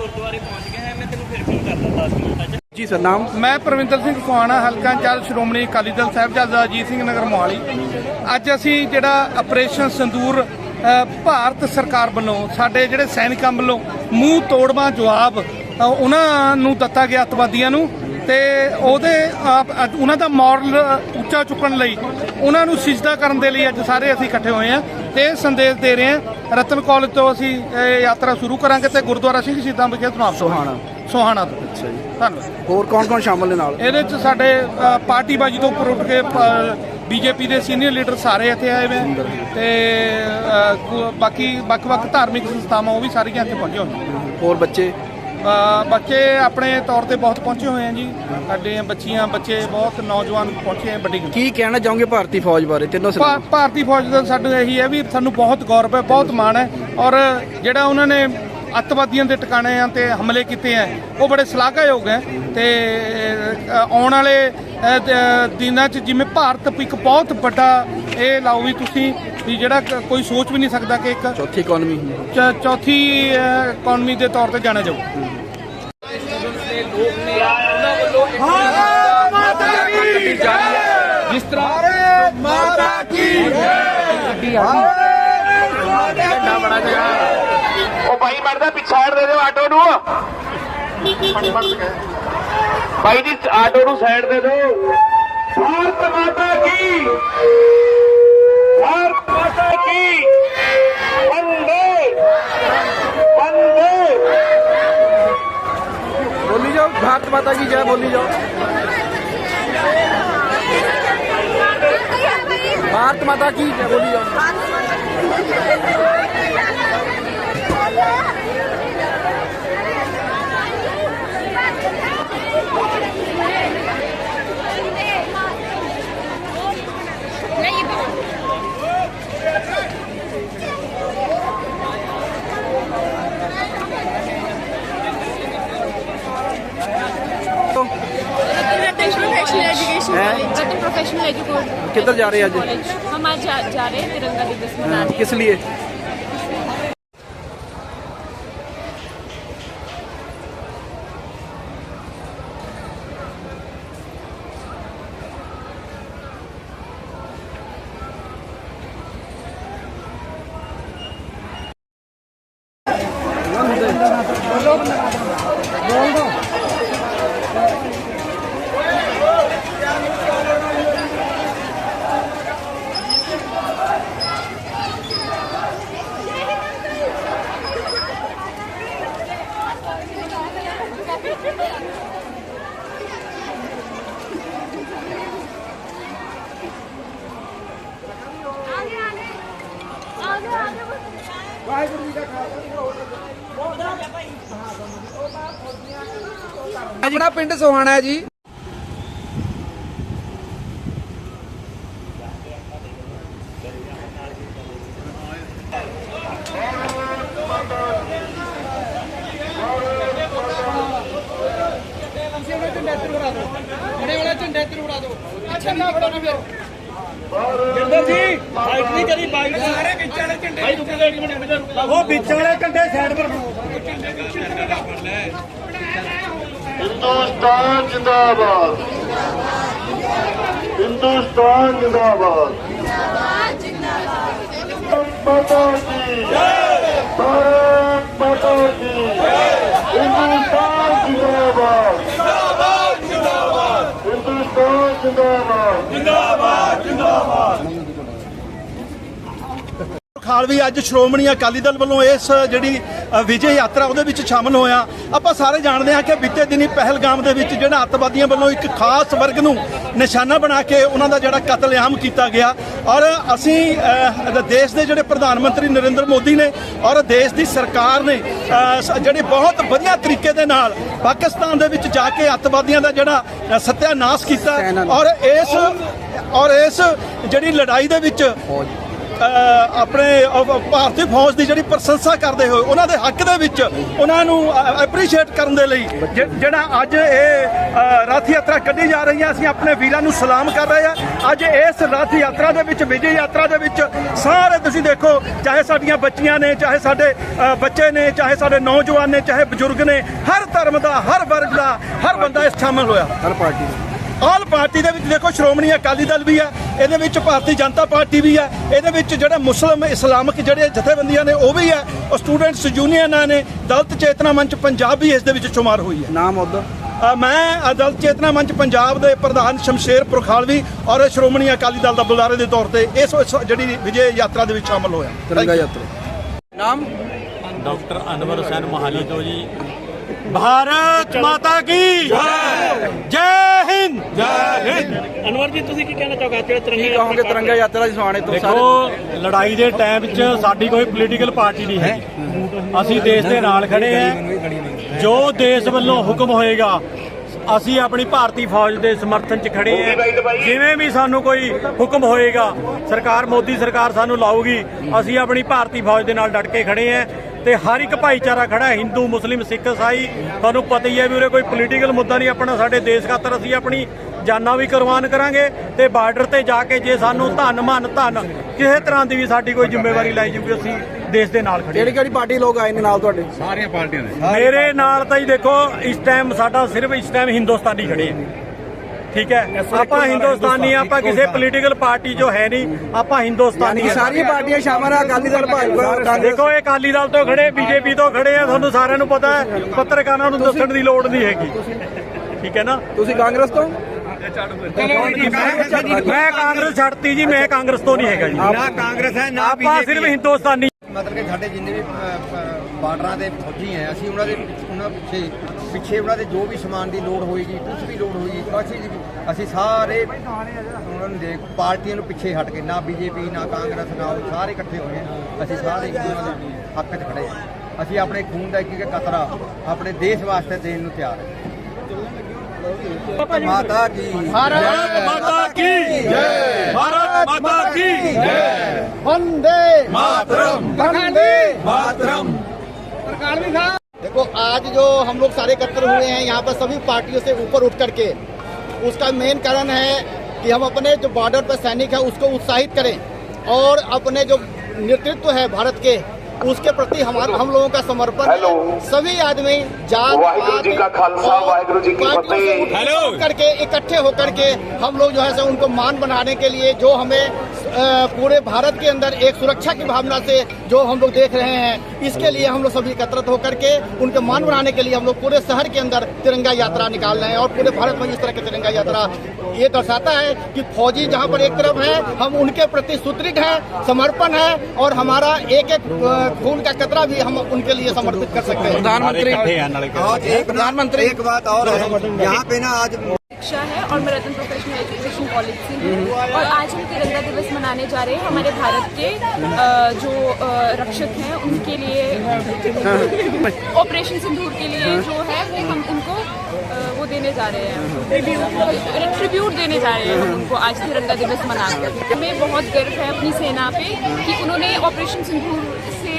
ਗੁਰਦੁਆਰੇ ਪਹੁੰਚ ਗਿਆ ਹੈ ਮੈਂ ਤੈਨੂੰ ਫਿਰ ਫੋਨ ਕਰਦਾ 10 ਮਿੰਟਾਂ 'ਚ ਜੀ ਸਰ ਨਾਮ? ਮੈਂ ਪ੍ਰਵਿੰਦਰ ਸਿੰਘ ਸੁਹਾਣਾ ਹਲਕਾ ਇੰਚਾਰਜ ਸ਼੍ਰੋਮਣੀ ਅਕਾਲੀ ਦਲ ਸਾਹਿਬਜ਼ਾਦਾ ਅਜੀਤ ਸਿੰਘ ਨਗਰ ਮੋਹਾਲੀ। ਅੱਜ ਅਸੀਂ ਜਿਹੜਾ ਆਪਰੇਸ਼ਨ ਸੰਦੂਰ ਭਾਰਤ ਸਰਕਾਰ ਵੱਲੋਂ ਸਾਡੇ ਜਿਹੜੇ ਸੈਨਿਕਾਂ ਵੱਲੋਂ ਮੂੰਹ ਤੋੜਵਾ ਜਵਾਬ ਉਹਨਾਂ ਨੂੰ ਦਿੱਤਾ ਗਿਆ ਅਤਵਾਦੀਆਂ ਨੂੰ। ਤੇ ਉਹਦੇ ਆਪ- ਉਹਨਾਂ ਦਾ ਮੋਰਲ ਉੱਚਾ ਚੁੱਕਣ ਲਈ ਉਹਨਾਂ ਨੂੰ ਸਿਜਦਾ ਕਰਨ ਦੇ ਲਈ ਅੱਜ ਸਾਰੇ ਅਸੀਂ ਇਕੱਠੇ ਹੋਏ ਹਾਂ ਤੇ ਇਹ ਸੰਦੇਸ਼ ਦੇ ਰਹੇ ਹਾਂ। ਰਤਨ ਕਾਲਜ ਤੋਂ ਅਸੀਂ ਇਹ ਯਾਤਰਾ ਸ਼ੁਰੂ ਕਰਾਂਗੇ ਤੇ ਗੁਰਦੁਆਰਾ ਸਿੰਘ ਸ਼ਹੀਦਾਂ ਵਿਖੇ ਸਮਾਪਤ ਹੋਣਾ ਸੋਹਾਣਾ। ਤੋਂ। ਅੱਛਾ ਜੀ। ਧੰਨਵਾਦ। ਹੋਰ ਕੌਣ ਕੌਣ ਸ਼ਾਮਲ ਨੇ ਨਾਲ? ਇਹਦੇ ਚ ਸਾਡੇ ਅ, ਪਾਰਟੀਬਾਜੀ ਤੋਂ ਉੱਪਰ ਉੱਠ ਕੇ ਬੀਜੇਪੀ ਦੇ ਸੀਨੀਅਰ ਲੀਡਰ ਸਾਰੇ ਇੱਥੇ ਆਏ ਹੋਏ ਨੇ ਤੇ ਬਾਕੀ ਵੱਖ-ਵੱਖ ਧਾਰਮਿਕ ਸੰਸਥਾਵਾਂ ਉਹ ਵੀ ਸਾਰੀਆਂ ਇੱਥੇ ਪਹੁੰਚੇ ਨੇ ਹੋਰ ਬੱਚੇ? ਬੱਚੇ ਆਪਣੇ ਤੌਰ ਤੇ ਬਹੁਤ ਪਹੁੰਚੇ ਹੋਏ ਆ ਜੀ। ਸਾਡੇ ਬੱਚੀਆਂ ਬੱਚੇ ਬਹੁਤ ਨੌਜਵਾਨ ਪਹੁੰਚੇ ਆ ਵੱਡੀ ਕੀ ਕਹਿਣਾ ਚਾਹੋਗੇ ਭਾਰਤੀ ਫੌਜ ਬਾਰੇ? ਤਿੰਨੋਂ ਸਲਾਮ ਭਾਰਤੀ ਫੌਜ ਦਾ ਸਾਨੂੰ ਇਹੀ ਹੈ ਵੀ ਸਾਨੂੰ ਬਹੁਤ ਗੌਰਵ ਹੈ ਬਹੁਤ ਮਾਣ ਹੈ ਔਰ ਜਿਹੜਾ ਉਹਨਾਂ ਨੇ ਅੱਤਵਾਦੀਆਂ ਦੇ ਟਿਕਾਣਿਆਂ ਤੇ ਹਮਲੇ ਕੀਤੇ ਆ ਉਹ ਬੜੇ ਸ਼ਲਾਘਾਯੋਗ ਹੈ ਤੇ ਆਉਣ ਵਾਲੇ ਦਿਨਾਂ 'ਚ ਜਿਵੇਂ ਭਾਰਤ ਇੱਕ ਬਹੁਤ ਵੱਡਾ ਇਹ ਲਾਓ ਵੀ ਤੁਸੀਂ ਵੀ ਜਿਹੜਾ ਕੋਈ ਸੋਚ ਵੀ ਨਹੀਂ ਸਕਦਾ ਕਿ ਇੱਕ ਚੌਥੀ ਇਕਨੋਮੀ ਚ- ਚੌਥੀ ਇਕਨੋਮੀ ਦੇ ਤੌਰ ਤੇ ਜਾਣਿਆ ਜਾਊ। ਜਿਸ ਤਰ੍ਹਾਂ ਮਾਤਾ ਕੀ ਉਹ ਭਾਈ ਮਰਦਾ ਪਿਛਾੜ ਦੇ ਦਿਓ ਆਟੋ ਨੂੰ। ਭਾਈ ਜੀ ਆਟੋ ਨੂੰ ਸਾਈਡ ਦੇ ਦਿਓ। ਭਾਰਤ ਮਾਤਾ ਕੀ ਭਾਰਤ ਮਾਤਾ ਕੀ ਵੰਦੇ। ਵੰਦੇ। ਬੋਲੀ ਜਾਓ ਭਾਰਤ ਮਾਤਾ ਕੀ ਜੈ ਬੋਲੀ ਜਾਓ। ਭਾਰਤ ਮਾਤਾ ਕੀ ਜੈ ਬੋਲੀ किधर जा रहे हैं आज हम आज जा, जा रहे हैं तिरंगा दिवस मनाने किस लिए बोल दो ਪਿੰਡ ਸੋਹਾਣਾ ਹੈ ਜੀ। ਜਿੰਦਰ ਜੀ ਬਾਈਕ ਨਹੀਂ ਕਰੀ ਬਾਈਕ ਸਾਰੇ ਵਿੱਚ ਵਾਲੇ ਝੰਡੇ ਭਾਈ ਰੁਕ ਜਾ ਇੱਕ ਮਿੰਟ ਉਹ ਵਿੱਚ ਵਾਲੇ ਝੰਡੇ ਸਾਈਡ ਪਰ ਹਿੰਦੁਸਤਾਨ ਜਿੰਦਾਬਾਦ। ਹਿੰਦੁਸਤਾਨ ਜਿੰਦਾਬਾਦ। ਮਾਤਾ ਕੀ ਭਾਰਤ ਮਾਤਾ ਕੀ ਹਿੰਦੁਸਤਾਨ ਜਿੰਦਾਬਾਦ ਹਿੰਦੁਸਤਾਨ ਜਿੰਦਾਬਾਦ ਖਾਲ ਵੀ ਅੱਜ ਸ਼੍ਰੋਮਣੀ ਅਕਾਲੀ ਦਲ ਵੱਲੋਂ ਇਸ ਜਿਹੜੀ ਵਿਜੇ ਯਾਤਰਾ ਉਹਦੇ ਵਿੱਚ ਸ਼ਾਮਲ ਹੋਇਆ। ਆਪਾਂ ਸਾਰੇ ਜਾਣਦੇ ਹਾਂ ਕਿ ਬੀਤੇ ਦਿਨੀ ਪਹਿਲਗਾਮ ਦੇ ਵਿੱਚ ਜਿਹੜਾ ਅੱਤਵਾਦੀਆਂ ਵੱਲੋਂ ਇੱਕ ਖਾਸ ਵਰਗ ਨੂੰ ਨਿਸ਼ਾਨਾ ਬਣਾ ਕੇ ਉਹਨਾਂ ਦਾ ਜਿਹੜਾ ਕਤਲੇਆਮ ਕੀਤਾ ਗਿਆ। ਔਰ ਅਸੀਂ ਦੇਸ਼ ਦੇ ਜਿਹੜੇ ਪ੍ਰਧਾਨ ਮੰਤਰੀ ਨਰਿੰਦਰ ਮੋਦੀ ਨੇ ਔਰ ਦੇਸ਼ ਦੀ ਸਰਕਾਰ ਨੇ ਜਿਹੜੀ ਬਹੁਤ ਵਧੀਆ ਤਰੀਕੇ ਦੇ ਨਾਲ ਪਾਕਿਸਤਾਨ ਦੇ ਵਿੱਚ ਜਾ ਕੇ ਅੱਤਵਾਦੀਆਂ ਦਾ ਜਿਹੜਾ ਸੱਤਿਆਨਾਸ਼ ਕੀਤਾ। ਔਰ ਇਸ ਔਰ ਇਸ ਜਿਹੜੀ ਲੜਾਈ ਦੇ ਵਿੱਚ ਆਪਣੇ ਭਾਰਤੀ ਫੌਜ ਦੀ ਜਿਹੜੀ ਪ੍ਰਸ਼ੰਸਾ ਕਰਦੇ ਹੋਏ ਉਹਨਾਂ ਦੇ ਹੱਕ ਦੇ ਵਿੱਚ ਉਹਨਾਂ ਨੂੰ ਐਪਰੀਸ਼ੀਏਟ ਕਰਨ ਦੇ ਲਈ ਜਿਹੜਾ ਅੱਜ ਇਹ ਅ, ਰਥ ਯਾਤਰਾ ਕੱਢੀ ਜਾ ਰਹੀ ਹੈ ਅਸੀਂ ਆਪਣੇ ਵੀਰਾਂ ਨੂੰ ਸਲਾਮ ਕਰ ਰਹੇ ਹਾਂ। ਅੱਜ ਇਸ ਰਥ ਯਾਤਰਾ ਦੇ ਵਿੱਚ ਵਿਜੇ ਯਾਤਰਾ ਦੇ ਵਿੱਚ ਸਾਰੇ ਤੁਸੀਂ ਦੇਖੋ ਚਾਹੇ ਸਾਡੀਆਂ ਬੱਚੀਆਂ ਨੇ ਚਾਹੇ ਸਾਡੇ ਬੱਚੇ ਨੇ ਚਾਹੇ ਸਾਡੇ ਨੌਜਵਾਨ ਨੇ ਚਾਹੇ ਬਜ਼ੁਰਗ ਨੇ ਹਰ ਧਰਮ ਦਾ ਹਰ ਵਰਗ ਦਾ ਹਰ ਬੰਦਾ ਇਸ ਸ਼ਾਮਲ ਹੋਇਆ। ਹਰ ਪਾਰਟੀ ਆਲ ਪਾਰਟੀ ਦੇ ਵਿੱਚ ਦੇਖੋ ਸ਼੍ਰੋਮਣੀ ਅਕਾਲੀ ਦਲ ਵੀ ਹੈ ਇਹਦੇ ਵਿੱਚ ਭਾਰਤੀ ਜਨਤਾ ਪਾਰਟੀ ਵੀ ਹੈ ਇਹਦੇ ਵਿੱਚ ਜਿਹੜੇ ਮੁਸਲਮ ਇਸਲਾਮਿਕ ਜਿਹੜੇ ਜਥੇਬੰਦੀਆਂ ਨੇ ਉਹ ਵੀ ਹੈ ਉਹ ਸਟੂਡੈਂਟਸ ਯੂਨੀਅਨਾਂ ਨੇ ਦਲਿਤ ਚੇਤਨਾ ਮੰਚ ਪੰਜਾਬ ਵੀ ਇਸ ਦੇ ਵਿੱਚ ਸ਼ੁਮਾਰ ਹੋਈ ਹੈ। ਨਾਮ ਉਹਦਾ ਅ, ਮੈਂ ਅਦਲਤ ਚੇਤਨਾ ਮੰਚ ਪੰਜਾਬ ਦੇ ਪ੍ਰਧਾਨ ਸ਼ਮਸ਼ੇਰ ਪੁਰਖਾਲਵੀ ਔਰ ਸ਼੍ਰੋਮਣੀ ਅਕਾਲੀ ਦਲ ਦਾ ਬੁਲਾਰੇ ਦੇ ਤੌਰ ਤੇ ਇਸ ਇਸ ਜਿਹੜੀ ਵਿਜੇ ਯਾਤਰਾ ਦੇ ਵਿੱਚ ਸ਼ਾਮਲ ਹੋਇਆ। ਤਿਰੰਗਾ ਯਾਤਰਾ। ਨਾਮ? ਡਾਕਟਰ ਅਨਵਰ ਹੁਸੈਨ ਮੋਹਾਲੀ ਤੋਂ ਜੀ। ਭਾਰਤ ਮਾਤਾ ਕੀ ਜੈ ਹਿੰਦ ਜੈ ਹਿੰਦ ਅਨਵਰ ਜੀ ਤੁਸੀਂ ਕੀ ਕਹਿਣਾ ਚਾਹੋਗੇ? ਜਿਹੜਾ ਤਿਰੰਗਾ ਕੀ ਕਹੋਗੇ ਤਿਰੰਗਾ ਯਾਤਰਾ ਦੀ ਸੁਹਾਣੇ ਤੋਂ ਸਾਰੇ। ਦੇਖੋ ਲੜਾਈ ਦੇ ਟਾਈਮ ਵਿੱਚ ਸਾਡੀ ਕੋਈ ਪੋਲੀਟੀਕਲ ਪਾਰਟੀ ਨਹੀਂ ਹੈ ਅਸੀਂ ਦੇਸ਼ ਦੇ ਨਾਲ ਖੜੇ ਹਾਂ। ਜੋ ਦੇਸ਼ ਵੱਲੋਂ ਹੁਕਮ ਹੋਏਗਾ ਅਸੀਂ ਆਪਣੀ ਭਾਰਤੀ ਫੌਜ ਦੇ ਸਮਰਥਨ 'ਚ ਖੜੇ ਹਾਂ। ਜਿਵੇਂ ਵੀ ਸਾਨੂੰ ਕੋਈ ਹੁਕਮ ਹੋਏਗਾ ਸਰਕਾਰ ਮੋਦੀ ਸਰਕਾਰ ਸਾਨੂੰ ਲਾਊਗੀ ਅਸੀਂ ਆਪਣੀ ਭਾਰਤੀ ਫੌਜ ਦੇ ਨਾਲ ਡਟ ਕੇ ਖੜੇ ਹਾਂ। ਤੇ ਹਰ ਇੱਕ ਭਾਈਚਾਰਾ ਖੜਾ ਹੈ ਹਿੰਦੂ ਮੁਸਲਿਮ ਸਿੱਖ ਈਸਾਈ ਤੁਹਾਨੂੰ ਪਤਾ ਹੀ ਹੈ ਵੀ ਉਰੇ ਕੋਈ ਪੋਲੀਟੀਕਲ ਮੁੱਦਾ ਨਹੀਂ ਆਪਣਾ ਸਾਡੇ ਦੇਸ਼ ਖਾਤਰ ਅਸੀਂ ਆਪਣੀ ਜਾਨਾਂ ਵੀ ਕੁਰਬਾਨ ਕਰਾਂਗੇ ਤੇ ਬਾਰਡਰ ਤੇ ਜਾ ਕੇ ਜੇ ਸਾਨੂੰ ਧਨ ਮਨ ਧਨ ਕਿਸੇ ਤਰ੍ਹਾਂ ਦੀ ਵੀ ਸਾਡੀ ਕੋਈ ਜ਼ਿੰਮੇਵਾਰੀ ਲਾਈ ਜੂਗੀ ਅਸੀਂ ਦੇਸ਼ ਦੇ ਨਾਲ ਖੜੇ ਕਿਹੜੀ ਕਿਹੜੀ ਪਾਰਟੀ ਲੋਕ ਆਏ ਨੇ ਨਾਲ ਤੁਹਾਡੇ? ਮੇਰੇ ਨਾਲ ਤਾਂ ਹੀ ਦੇਖੋ ਇਸ ਟਾਈਮ ਸਾਡਾ ਸਿਰਫ ਇਸ ਟਾਈਮ ਹਿੰਦੁਸਤਾਨੀ ਖੜੇ ਆ। ਠੀਕ ਹੈ? ਆਪਾਂ ਹਿੰਦੁਸਤਾਨੀ ਆਪਾਂ ਕਿਸੇ ਪੋਲੀਟੀਕਲ ਪਾਰਟੀ ਜੋ ਹੈ ਨਹੀਂ ਆਪਾਂ ਹਿੰਦੁਸਤਾਨੀ। ਸਾਰੀਆਂ ਪਾਰਟੀਆਂ ਸ਼ਾਮਲ ਆ ਅਕਾਲੀ ਦਲ ਭਾਜਪਾ ਕਾਂਗਰਸ। ਦੇਖੋ ਇਹ ਅਕਾਲੀ ਦਲ ਤੋਂ ਖੜੇ ਬੀਜੇਪੀ ਤੋਂ ਖੜੇ ਆ ਤੁਹਾਨੂੰ ਸਾਰਿਆਂ ਨੂੰ ਪਤਾ ਹੈ ਪੱਤਰਕਾਰਾਂ ਨੂੰ ਦੱਸਣ ਦੀ ਲੋੜ ਨਹੀਂ ਹੈਗੀ। ਠੀਕ ਹੈ ਨਾ? ਤੁਸੀਂ ਕਾਂਗਰਸ ਤੋਂ? ਮੈਂ ਕਾਂਗਰਸ ਛੱਡਤੀ ਜੀ ਮੈਂ ਕਾਂਗਰਸ ਤੋਂ ਨਹੀਂ ਹੈਗਾ ਜੀ। ਨਾ ਕਾਂਗਰਸ ਹੈ ਨਾ ਆਪਾਂ ਸਿਰਫ ਹਿੰਦੁਸਤਾਨੀ ਮਤਲਬ ਕਿ ਸਾਡੇ ਜਿੰਨੇ ਵੀ ਬਾਰਡਰਾਂ ਦੇ ਫੌਜੀ ਹੈ, ਅਸੀਂ ਉਹਨਾਂ ਦੇ ਉਹਨਾਂ ਪਿੱਛੇ ਪਿੱਛੇ ਉਹਨਾਂ ਦੇ ਜੋ ਵੀ ਸਮਾਨ ਦੀ ਲੋੜ ਹੋਏਗੀ ਕੁਝ ਵੀ ਲੋੜ ਹੋਏਗੀ ਅਸੀਂ ਅਸੀਂ ਸਾਰੇ ਉਹਨਾਂ ਨੂੰ ਦੇਖ, ਪਾਰਟੀਆਂ ਨੂੰ ਪਿੱਛੇ ਹਟ ਕੇ, ਨਾ ਬੀਜੇਪੀ, ਨਾ ਕਾਂਗਰਸ, ਨਾ ਉਹ ਸਾਰੇ ਇਕੱਠੇ ਹੋਏ ਹਾਂ। ਅਸੀਂ ਸਾਰੇ ਉਹਨਾਂ ਦੇ ਹੱਕ 'ਚ ਖੜੇ ਅਸੀਂ ਆਪਣੇ ਖੂਨ ਦਾ ਇੱਕ ਇੱਕ ਕਤਰਾ ਆਪਣੇ ਦੇਸ਼ ਵਾਸਤੇ ਦੇਣ ਨੂੰ ਤਿਆਰ ਹਾਂ माता की भारत माता की जय। भारत माता की जय। वंदे मातरम। वंदे मातरम। सरकार भी था देखो आज जो हम लोग सारे एकत्र हुए हैं यहाँ पर सभी पार्टियों से ऊपर उठ करके उसका मेन कारण है कि हम अपने जो बॉर्डर पर सैनिक है उसको उत्साहित करें और अपने जो नेतृत्व है भारत के उसके प्रति हमारे हम लोगों का समर्पण है। सभी आदमी जात वाहिगुरु जी का खालसा, वाहिगुरु जी की फतेह। करके इकट्ठे होकर के हम लोग जो है सो उनको मान बनाने के लिए जो हमें पूरे भारत के अंदर एक सुरक्षा की भावना से जो हम लोग देख रहे हैं इसके लिए हम लोग सभी एकत्रित होकर के उनके मान बनाने के लिए हम लोग पूरे शहर के अंदर तिरंगा यात्रा निकाल रहे हैं और पूरे भारत में इस तरह की तिरंगा यात्रा ये दर्शाता है कि फौजी जहाँ पर एक तरफ़ है हम उनके प्रति सुदृढ़ है समर्पण है और हमारा एक एक खून का कतरा भी हम उनके लिए समर्पित कर सकते हैं। प्रधानमंत्री एक प्रधानमंत्री एक बात और है यहाँ पे ना आज शिक्षा है और मैं रतन प्रोफेशनल एजुकेशन कॉलेज से हूँ। और आज हम तिरंगा दिवस मनाने जा रहे हैं। हमारे भारत के जो रक्षक हैं उनके लिए ऑपरेशन सिंदूर के लिए जो है वो हम उनको वो देने जा रहे हैं। ट्रिब्यूट देने जा रहे हैं हम उनको आज तिरंगा दिवस मनाकर हमें बहुत गर्व है अपनी सेना पे कि उन्होंने ऑपरेशन सिंदूर से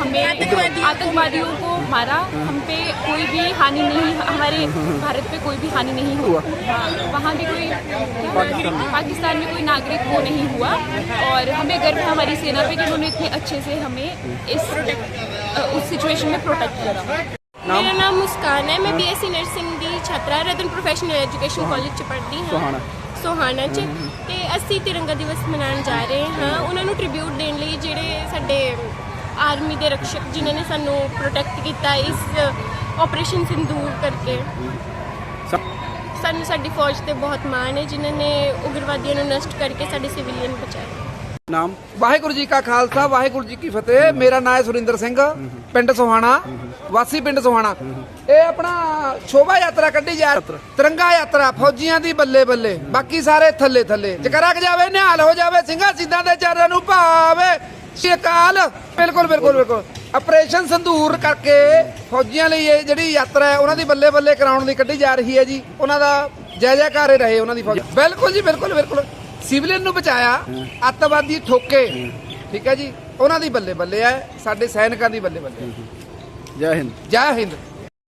हमें आतंकवादियों को मारा हम पे कोई भी हानि नहीं हमारे भारत पे कोई भी हानि नहीं हुआ हाँ, वहाँ भी कोई पाकिस्तान में कोई नागरिक वो नहीं हुआ और हमें गर्व है हमारी सेना पे कि उन्होंने इतने अच्छे से हमें इस अ, उस सिचुएशन में प्रोटेक्ट करा ਮੇਰਾ ਨਾਮ ਮੁਸਕਾਨ ਹੈ ਮੈਂ ਬੀਐਸਸੀ ਨਰਸਿੰਗ ਦੀ ਛਾਤਰਾ ਰਤਨ ਪ੍ਰੋਫੈਸ਼ਨਲ ਐਜੂਕੇਸ਼ਨ ਕਾਲਜ ਚ ਪੜ੍ਹਦੀ ਹਾਂ ਸੋਹਾਣਾ। ਸੋਹਾਣਾ ਚ ਤੇ ਅਸੀਂ ਤਿਰੰਗਾ ਦਿਵਸ ਮਨਾਉਣ ਜਾ ਰਹੇ ਹਾਂ ਉਹਨਾਂ ਨੂੰ ਟ੍ਰਿਬਿਊਟ ਦੇਣ ਲਈ ਜਿਹੜੇ ਸਾਡੇ ਆਰਮੀ ਦੇ ਰਕਸ਼ਕ ਜਿਨ੍ਹਾਂ ਨੇ ਸਾਨੂੰ ਪ੍ਰੋਟੈਕਟ ਕੀਤਾ ਇਸ ਆਪਰੇਸ਼ਨ ਸਿੰਦੂਰ ਕਰਕੇ। ਸਾਨੂੰ ਸਾਡੀ ਫੌਜ ਤੇ ਬਹੁਤ ਮਾਣ ਹੈ, ਜਿਨ੍ਹਾਂ ਨੇ ਉਗਰਵਾਦੀਆਂ ਨੂੰ ਨਸ਼ਟ ਕਰਕੇ ਸਾਡੇ ਸਿਵਿਲੀਅਨ ਬਚਾਏ ਨਾਮ? ਵਾਹਿਗੁਰੂ ਜੀ ਕਾ ਖਾਲਸਾ, ਵਾਹਿਗੁਰੂ ਜੀ ਕੀ ਫਤਿਹ। ਮੇਰਾ ਨਾਮ ਹੈ ਸੁਰਿੰਦਰ ਸਿੰਘ, ਪਿੰਡ ਸੋਹਾਣਾ, ਵਾਸੀ ਪਿੰਡ ਸੋਹਾਣਾ। ਇਹ ਆਪਣਾ ਸ਼ੋਭਾ ਯਾਤਰਾ ਕੱਢੀ ਜਾ ਤਿਰੰਗਾ ਯਾਤਰਾ, ਫੌਜੀਆਂ ਦੀ ਬੱਲੇ ਬੱਲੇ। ਬਾਕੀ ਸਾਰੇ ਥੱਲੇ ਥੱਲੇ। ਜਕਰਕ ਜਾਵੇ, ਨਿਹਾਲ ਹੋ ਜਾਵੇ, ਸਿੰਘਾਂ ਸਿੱਧਾਂ ਦੇ ਚਰਨਾਂ ਨੂੰ ਭਾਵੇ। ਸ਼੍ਰੀ ਅਕਾਲ। ਬਿਲਕੁਲ ਬਿਲਕੁਲ ਬਿਲਕੁਲ। ਆਪਰੇਸ਼ਨ ਸੰਧੂਰ ਕਰਕੇ ਫੌਜੀਆਂ ਲਈ ਇਹ ਜਿਹੜੀ ਯਾਤਰਾ ਹੈ ਉਹਨਾਂ ਦੀ ਬੱਲੇ ਬੱਲੇ ਕਰਾਉਣ ਲਈ ਕੱਢੀ ਜਾ ਰਹੀ ਹੈ ਜੀ। ਉਹਨਾਂ ਦਾ ਜੈ ਜੈਕਾਰ ਹੀ ਰਹੇ ਉਹਨਾਂ ਦੀ ਫੌਜ। ਬਿਲਕੁਲ ਜੀ ਬਿਲਕੁਲ ਬਿਲਕੁਲ। ਸਿਵਲੀਅਨ ਨੂੰ ਬਚਾਇਆ ਅੱਤਵਾਦੀ ਠੋਕੇ। ਠੀਕ ਹੈ ਜੀ? ਉਹਨਾਂ ਦੀ ਬੱਲੇ ਬੱਲੇ ਹੈ ਸਾਡੇ ਸੈਨਿਕਾਂ ਦੀ ਬੱਲੇ ਬੱਲੇ। ਜੈ ਹਿੰਦ। ਜੈ ਹਿੰਦ।